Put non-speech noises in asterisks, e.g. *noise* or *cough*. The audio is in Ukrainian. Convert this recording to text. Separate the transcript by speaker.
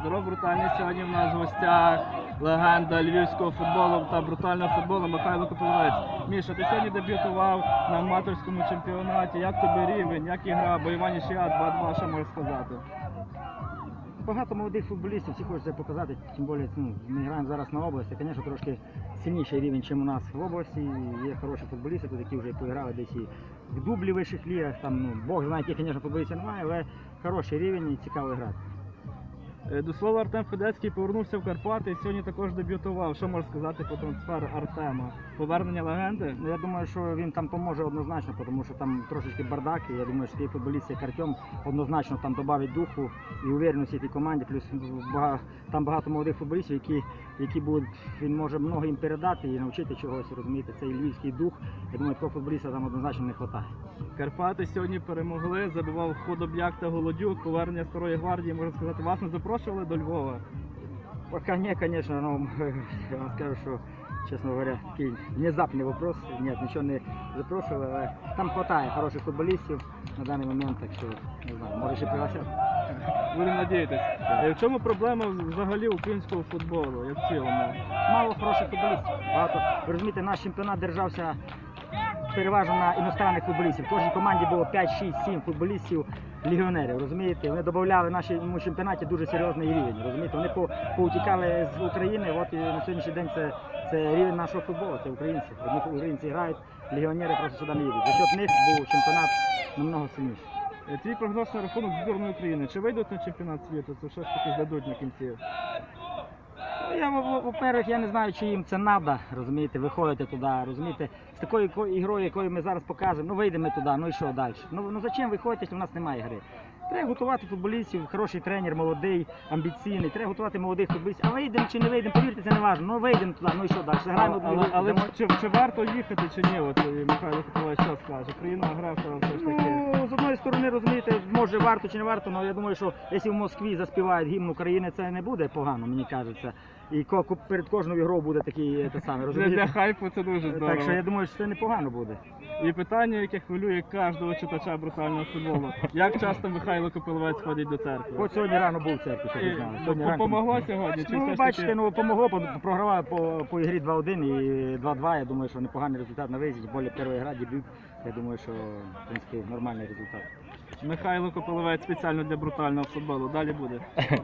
Speaker 1: Здоров, брутальний сьогодні в нас в гостях легенда львівського футболу та брутального футболу Михайло Копиловець. Міша, ти сьогодні дебютував на аматорському чемпіонаті. Як тобі рівень, як ігра, бойова нічия, 2-2, що можеш сказати?
Speaker 2: Багато молодих футболістів, всі хочуть це показати, тим більше ну, ми граємо зараз на області. Звісно, трошки сильніший рівень, ніж у нас в області. Є хороші футболісти, які вже поіграли десь і в дублі вищих лігах. Там, ну, Бог знає, яких, звісно, футболістів немає, але хороший рівень і цікаво грати.
Speaker 1: Е, До слова, Артем Федецький повернувся в Карпати і сьогодні також дебютував. Що можеш сказати про трансфер Артема? Повернення легенди?
Speaker 2: Ну, я думаю, що він там поможе однозначно, тому що там трошечки бардак. І я думаю, що такий футболіст, як Артем, однозначно там додавить духу і увереності цій команді. Плюс там багато молодих футболістів, які, які будуть, він може много їм передати і навчити чогось, розумієте, цей львівський дух. Я думаю, такого футболіста там однозначно не вистачає.
Speaker 1: Карпати сьогодні перемогли, забивав Ходоб'як та Голодюк, повернення старої гвардії, можна сказати, вас не запрошували до Львова.
Speaker 2: Пока не, конечно, но *laughs* я вам скажу, що, чесно говоря, такий внезапний вопрос. Ні, нічого не запрошували, але там вистачає хороших футболістів на даний момент, так що не знаю, може ще пригласять.
Speaker 1: Будемо надіятися. Е, В чому проблема взагалі українського футболу, як в цілому?
Speaker 2: Мало хороших футболістів. Багато. Ви розумієте, наш чемпіонат держався переважно на іностранних футболістів. В кожній команді було 5, 6, 7 футболістів легіонерів. Розумієте, вони додавали в нашому чемпіонаті дуже серйозний рівень. Розумієте, вони по- поутікали з України. От і на сьогоднішній день це, це рівень нашого футболу, це українці. Одні українці грають, легіонери просто сюди не їдуть. За счет них був чемпіонат намного сильніший.
Speaker 1: Е, Твій прогноз на рахунок збірної України. Чи вийдуть на чемпіонат світу? Це ж таки здадуть на кінці.
Speaker 2: Я, во- во- во-первых, я не знаю, чи їм це треба, розумієте, виходити туди, розумієте, з такою ко- ігрою, якою ми зараз покажемо, ну вийдемо туди, ну і що далі? Ну, ну зачем виходити, якщо в нас немає гри? Треба готувати футболістів, хороший тренер, молодий, амбіційний, треба готувати молодих футболістів. А вийдемо чи не вийдемо, повірте, це не важливо. Ну вийдемо туди, ну і що далі? Граємо
Speaker 1: Але, але, але чи, чи варто їхати, чи ні? От е, Михайло Копиловець що скаже? Країна агресора все ж таки.
Speaker 2: Ну, з одної сторони, розумієте, може варто чи не варто, але я думаю, що якщо в Москві заспівають гімн України, це не буде погано, мені кажеться. І ко- перед кожною грою буде такий е, те саме,
Speaker 1: Для,
Speaker 2: розумієте?
Speaker 1: для хайпу це дуже здорово.
Speaker 2: Так що я думаю, що це непогано буде.
Speaker 1: І питання, яке хвилює кожного читача брутального футболу. Як часто Михайло Копиловець ходить до церкви?
Speaker 2: От сьогодні рано був в церкві, щоб ви знали. Сьогодні ранком-
Speaker 1: Помогло сьогодні? Чи все
Speaker 2: Ну,
Speaker 1: ж
Speaker 2: бачите,
Speaker 1: таки...
Speaker 2: ну помогло, по- програвали по, по ігрі 2-1 і 2-2. Я думаю, що непоганий результат на виїзді. Більше перша гра, дебют. Я думаю, що в принципі нормальний результат.
Speaker 1: Михайло Копиловець спеціально для брутального футболу. Далі буде. *laughs*